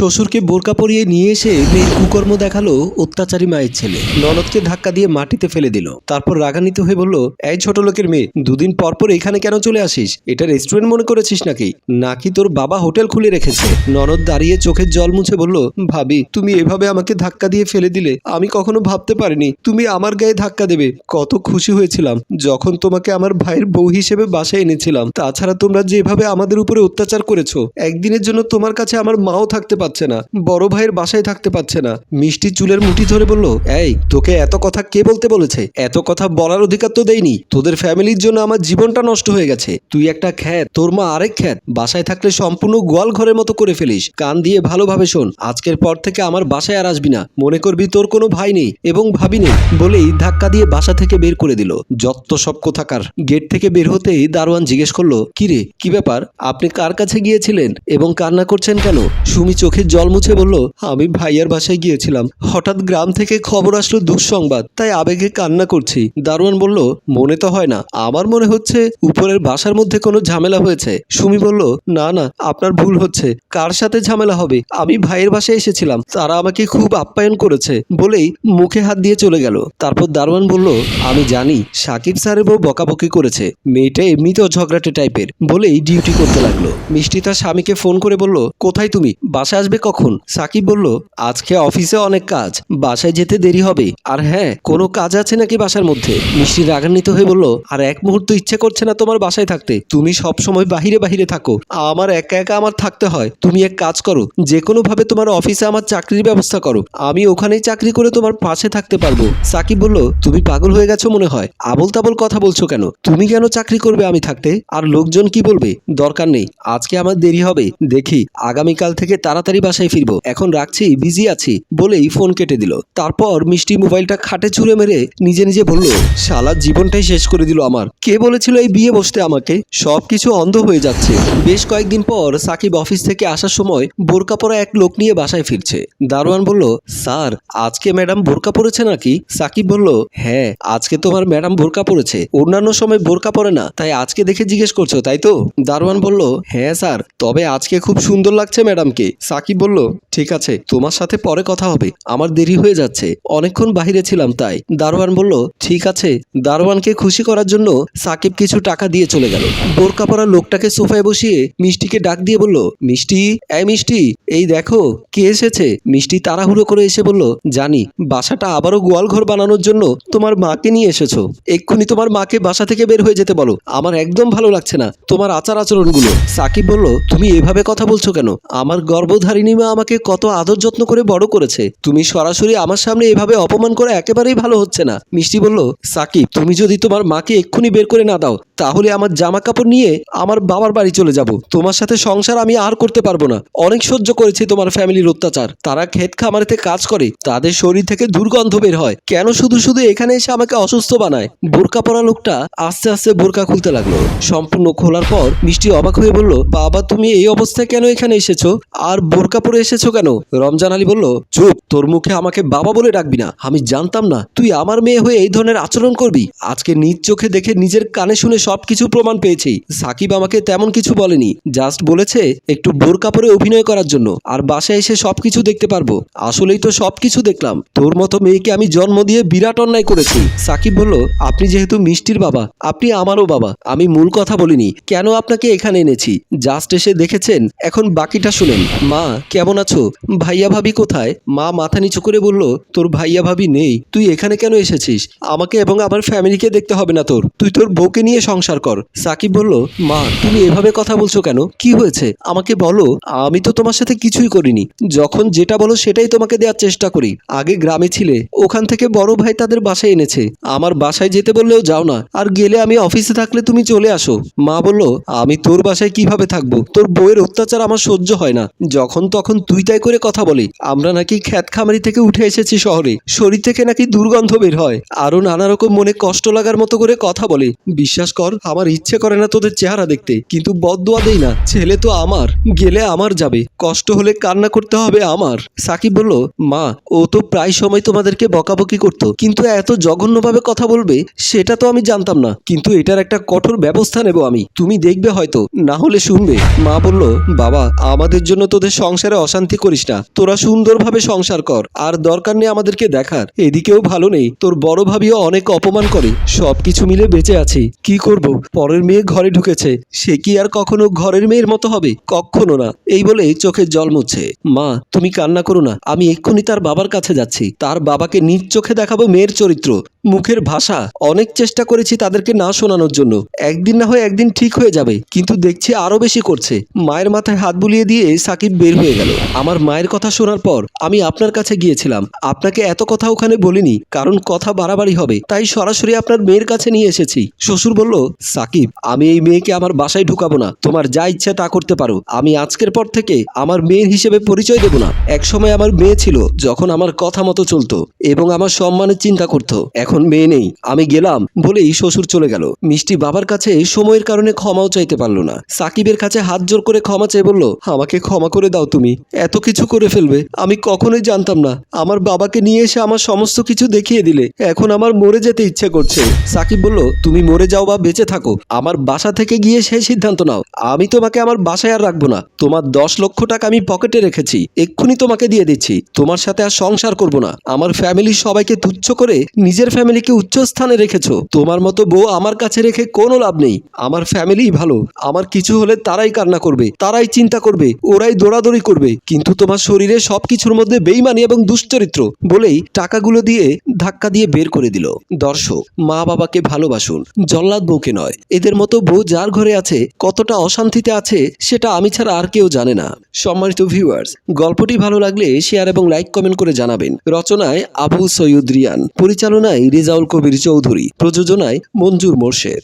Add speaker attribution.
Speaker 1: শ্বশুরকে বোরকা পরিয়ে নিয়ে এসে মেয়ের কুকর্ম দেখাল অত্যাচারী মায়ের ছেলে। ননদকে ধাক্কা দিয়ে মাটিতে ফেলে দিল। তারপর রাগান্বিত হয়ে বলল, এই ছোট লোকের মেয়ে, দুদিন পর পর এখানে কেন চলে আসিস? এটা রেস্টুরেন্ট মনে করেছিস নাকি? নাকি তোর বাবা হোটেল খুলে রেখেছে? ননদ দাঁড়িয়ে চোখের জল মুছে বলল, ভাবি, তুমি এভাবে আমাকে ধাক্কা দিয়ে ফেলে দিলে আমি কখনো ভাবতে পারিনি। তুমি আমার গায়ে ধাক্কা দেবে। কত খুশি হয়েছিলাম যখন তোমাকে আমার ভাইয়ের বউ হিসেবে বাসায় এনেছিলাম। তাছাড়া তোমরা যেভাবে আমাদের উপরে অত্যাচার করেছ, একদিনের জন্য তোমার কাছে আমার মাও থাকতে পারছে না। বড় ভাইয়ের বাসায় থাকতে পারছে না। মিষ্টি চুলের মুঠি ধরে বলল, এই, তোকে এত কথা কে বলতে বলেছে? এত কথা বলার অধিকার তো দেয়নি তোদের ফ্যামিলির জন্য আমার জীবনটা নষ্ট হয়ে গেছে। তুই একটা খ্যাত, তোর মা আরেক খ্যাত। বাসায় থাকলে সম্পূর্ণ গোয়াল ঘরের মতো করে ফেলিস। কান দিয়ে ভালোভাবে শোন। আজকের পর থেকে আমার বাসায় আর আসবি না। মনে করবি তোর কোনো ভাই নেই এবং ভাবি নেই। বলেই ধাক্কা দিয়ে বাসা থেকে বের করে দিল। যত সব কোথাকার। গেট থেকে বের হতেই দারোয়ান জিজ্ঞেস করল কিরে কি ব্যাপার? আপনি কার কাছে গিয়েছিলেন এবং কান্না করছেন কেন? সুমি চোখের জল মুছে বলল, আমি ভাইয়ার বাসায় গিয়েছিলাম। হঠাৎ গ্রাম থেকে খবর আসলো দুঃসংবাদ। তাই আবেগে কান্না করছি। দারোয়ান বলল, মনে তো হয় না। আমার মনে হচ্ছে উপরের বাসার মধ্যে কোনো ঝামেলা হয়েছে। সুমি বলল, না না, আপনার ভুল হচ্ছে। কার সাথে ঝামেলা হবে? আমি ভাইয়ের বাসায় এসেছিলাম। তারা আমাকে খুব আপ্যায়ন করেছে। বলেই মুখে হাত দিয়ে চলে গেল। তারপর দারোয়ান বলল, আমি জানি, সাকিব স্যারের বউ বকাবকি করেছে। মেয়েটা এমনিতেও ঝগড়াটে টাইপের বলেই ডিউটি করতে লাগল। মিষ্টি তার স্বামীকে ফোন করে বলল, কোথায় তুমি? বাসায় আসবে কখন? সাকিব বলল, আজকে অফিসে অনেক কাজ, বাসায় যেতে দেরি হবে। আর হ্যাঁ কোনো কাজ আছে নাকি বাসার মধ্যে? মিষ্টি রাগান্বিত হয়ে বলল, আর এক মুহূর্ত ইচ্ছে করছে না তোমার বাসায় থাকতে। তুমি সব সময় বাহিরে বাহিরে থাকো। আমার একা একা আমার থাকতে হয়। তুমি এক কাজ করো যে কোনো ভাবে তোমার অফিসে আমার চাকরির ব্যবস্থা করো। আমি ওখানেই চাকরি করে তোমার পাশে থাকতে পারব। সাকিব বলল, তুমি পাগল হয়ে গেছো মনে হয়। আবল তাবল কথা বলছো কেন? তুমি কেন চাকরি করবে আমি থাকতে? আর লোকজন কি বলবে? দরকার নেই। আজকে আমার দেরি হবে। দেখি, আগামীকাল থেকে তাড়াতাড়ি বাসায় ফিরবো। এখন রাখছি, বিজি আছি, বলেই ফোন কেটে দিল। তারপর মিষ্টি মোবাইলটা খাটে ছুঁড়ে মেরে নিজে নিজে বলল শালা জীবনটাই শেষ করে দিল আমার। কে বলেছিল এই বিয়ে বসতে আমাকে? সবকিছু অন্ধ হয়ে যাচ্ছে। বেশ কয়েকদিন পর সাকিব অফিস থেকে আসার সময় বোরকা পরা এক লোক নিয়ে বাসায় ফিরছে। দারোয়ান বলল, স্যার, আজকে ম্যাডাম বোরকা পরেছে নাকি? সাকিব বলল হ্যাঁ আজকে তোমার ম্যাডাম বোরকা পরেছে। অন্যান্য সময় বোরকা পরে না, তাই আজকে দেখে জিজ্ঞেস করছ, তাই তো? দারোয়ান বলল হ্যাঁ স্যার, তবে আজকে খুব সুন্দর লাগছে ম্যাডামকে। সাকিব বলল, ঠিক আছে, তোমার সাথে পরে কথা হবে, আমার দেরি হয়ে যাচ্ছে। অনেকক্ষণ বাইরে ছিলাম তাই। দারোয়ান বলল, ঠিক আছে। দারোয়ানকে খুশি করার জন্য সাকিব কিছু টাকা দিয়ে চলে গেল। বোরকা পরা লোকটাকে সোফায় বসিয়ে মিষ্টিকে ডাক দিয়ে বলল, মিষ্টি, এই মিষ্টি, এই দেখো, কে এসেছে? মিষ্টি তাড়াহুড়ো করে এসে বলল, জানি, বাসাটা আবারও গোয়াল ঘর বানানোর জন্য তোমার মাকে নিয়ে এসেছ। এক্ষুনি তোমার মাকে বাসা থেকে বের হয়ে যেতে বলো। আমার একদম ভালো লাগছে না তোমার আচার আচরণগুলো। সাকিব বলল, তুমি এভাবে কথা বলছো কেন? আমার গর্ভধারিণী মা আমাকে কত আদর যত্ন করে বড় করেছে। তুমি সরাসরি আমার সামনে এভাবে অপমান করা একেবারেই ভালো হচ্ছে না। মিষ্টি বলল, সাকিব, তুমি যদি তোমার মাকে এক্ষুনি বের করে না দাও, তাহলে আমার জামা কাপড় নিয়ে আমার বাবার বাড়ি চলে যাব। তোমার সাথে সংসার আমি আর করতে পারব না। অনেক সহ্য করেছি তোমার ফ্যামিলির অত্যাচার। তারা ক্ষেত খামারেতে কাজ করে, তাদের শরীর থেকে দুর্গন্ধ বের হয়। কেন শুধু শুধু এখানে এসে আমাকে অসুস্থ বানায়? বোরকা পরা লোকটা আস্তে আস্তে বোরকা খুলতে লাগল। সম্পূর্ণ খোলার পর মিষ্টি অবাক হয়ে বলল, বাবা, তুমি এই অবস্থায় কেন এখানে এসেছ? আর বোরকা পরে এসেছ কেন? রমজান আলী বলল, চুপ, তোর মুখে আমাকে বাবা বলে ডাকবি না। আমি জানতাম না, তুই আমার মেয়ে হয়ে এই ধরনের আচরণ করবি। আজকে নিজ চোখে দেখে নিজের কানে শুনে সবকিছু প্রমাণ পেয়েছি। সাকিব আমাকে তেমন কিছু বলেনি, জাস্ট বলেছে একটু বোরকা পরে অভিনয় করার জন্য, আর বাসায় এসে সবকিছু দেখতে পারব। আসলেই তো সবকিছু দেখলাম। তোর মতো মেয়েকে আমি জন্ম দিয়ে বিরাট অন্যায় করেছি। সাকিব বলল, আপনি যেহেতু মিষ্টির বাবা, আপনি আমারও বাবা। আমি মূল কথা বলিনি। কেন আপনাকে এখানে এনেছি? জাস্ট এসে দেখেছেন, এখন বাকিটা শুনেন। মা কেমন আছো? ভাইয়া ভাবি কোথায়? মা মাথা নিচু করে বলল, তোর ভাইয়া ভাবি নেই। তুই এখানে কেন এসেছিস? আমাকে এবং আমার ফ্যামিলিকে দেখতে হবে না তোর। তুই তোর বউকে নিয়ে সংসার কর। সাকিব বলল, মা, তুমি এভাবে কথা বলছো কেন? কি হয়েছে? আমাকে বলো। আমি তো তোমার সাথে কিছুই করিনি। যখন যেটা বলো সেটাই তোমাকে দেওয়ার চেষ্টা করি। আগে গ্রামে ছিলে। ওখান থেকে বড় ভাই তাদের বাসায় এনেছে। আমার বাসায় যেতে বললেও যাও না। আর গেলে আমি অফিসে থাকলে তুমি চলে আসো। মা বলল, আমি তোর বাসায় কীভাবে থাকব? তোর বউয়ের অত্যাচার আমার সহ্য হয় না। যখন তখন তুই তাই করে কথা বলে। আমরা নাকি খ্যাত খামারি থেকে উঠে এসেছি শহরে। শরীর থেকে নাকি দুর্গন্ধ বের হয়। আরও নানা রকম মনে কষ্ট লাগার মতো করে কথা বলে। বিশ্বাস কর, আমার ইচ্ছে করে না তোদের চেহারা দেখতে, কিন্তু বদদোয়া দেই না। ছেলে তো আমার, গেলে আমার যাবে। কষ্ট হলে কান্না করতে হবে আমার। সাকিব বলল, মা, ও তো প্রায় সময় তোমাদেরকে বকাবকি করতো, কিন্তু এত জঘন্যভাবে কথা বলবে, সেটা তো আমি জানতাম না। কিন্তু এটার একটা কঠোর ব্যবস্থা নেব আমি। তুমি দেখবে হয়তো, না হলে শুনবে। মা বলল, বাবা, আমাদের জন্য তোদের সংসারে অশান্তি করিস না। তোরা সুন্দরভাবে সংসার কর, আর দরকার নেই আমাদেরকে দেখার। এদিকেও ভালো নেই। তোর বড় ভাবিও অনেক অপমান করে। সবকিছু মিলে বেঁচে আছি। কি করব? পরের মেয়ে ঘরে ঢুকেছে। সে কি আর কখনো ঘরের মেয়ের মতো হবে? কখনো না। এই বলে চোখের জল মুছছে। মা, তুমি কান্না করো না। আমি এক্ষুনি তার বাবার কাছে যাচ্ছি। তার বাবাকে নিজ চোখে দেখাবো মেয়ের চরিত্র। মুখের ভাষা। অনেক চেষ্টা করেছি তাদেরকে না শোনানোর জন্য। একদিন না হয় একদিন ঠিক হয়ে যাবে। কিন্তু দেখছি আরও বেশি করছে। মায়ের মাথায় হাত বুলিয়ে দিয়ে সাকিব বের হয়ে গেল। আমার মায়ের কথা শোনার পর আমি আপনার কাছে গিয়েছিলাম। আপনাকে এত কথা ওখানে বলিনি, কারণ কথা বাড়াবাড়ি হবে। তাই সরাসরি আপনার মেয়ের কাছে নিয়ে এসেছি। শ্বশুর বলল, সাকিব, আমি এই মেয়েকে আমার বাসায় ঢুকাবো না। তোমার যা ইচ্ছা তা করতে পারো। আমি আজকের পর থেকে আমার মেয়ের হিসেবে পরিচয় দেব না। একসময় আমার মেয়ে ছিল, যখন আমার কথা মতো চলতো এবং আমার সম্মানের চিন্তা করতো। এখন মেয়ে নেই। আমি গেলাম বলেই শ্বশুর চলে গেল। মিষ্টি বাবার কাছে সময়ের কারণে ক্ষমাও চাইতে পারল না। সাকিবের কাছে হাত জোর করে ক্ষমা চেয়ে বলল, আমাকে ক্ষমা করে দাও তুমি? এত কিছু করে ফেলবে? আমি কখনোই জানতাম না। আমার বাবাকে নিয়ে এসে আমার সমস্ত কিছু দেখিয়ে দিলে। এখন আমার মরে যেতে ইচ্ছে করছে। সাকিব বলল, তুমি মরে যাও বা বেঁচে থাকো। আমার বাসা থেকে গিয়ে সেই সিদ্ধান্ত নাও। আমি তোমাকে আমার বাসায় আর রাখব না। তোমার দশ লক্ষ টাকা আমি পকেটে রেখেছি। এক্ষুনি তোমাকে দিয়ে দিচ্ছি। তোমার সাথে আর সংসার করব না। আমার ফ্যামিলির সবাইকে তুচ্ছ করে নিজের ফ্যামিলিকে উচ্চ স্থানে রেখেছো। তোমার মতো বউ আমার কাছে রেখে কোনো লাভ নেই। আমার ফ্যামিলিই ভালো। আমার কিছু হলে তারাই কান্না করবে। তারাই চিন্তা করবে। ওরাই দৌড়াদৌড়ি করবে। কিন্তু তোমার শরীরে সবকিছুর মধ্যে বেইমানি এবং দুশ্চরিত্র বলেই টাকাগুলো দিয়ে ধাক্কা দিয়ে বের করে দিল। দর্শক, মা বাবাকে ভালোবাসুন, জল্লাদ বউকে নয়। এদের মতো বউ যার ঘরে আছে, কতটা অশান্তিতে আছে, সেটা আমি ছাড়া আর কেউ জানে না। সম্মানিত ভিউয়ার্স, গল্পটি ভালো লাগলে শেয়ার এবং লাইক কমেন্ট করে জানাবেন। রচনায় আবু সৈয়দ রিয়ান, পরিচালনায় রেজাউল কবির চৌধুরী, প্রযোজনায় মঞ্জুর মোর্শেদ।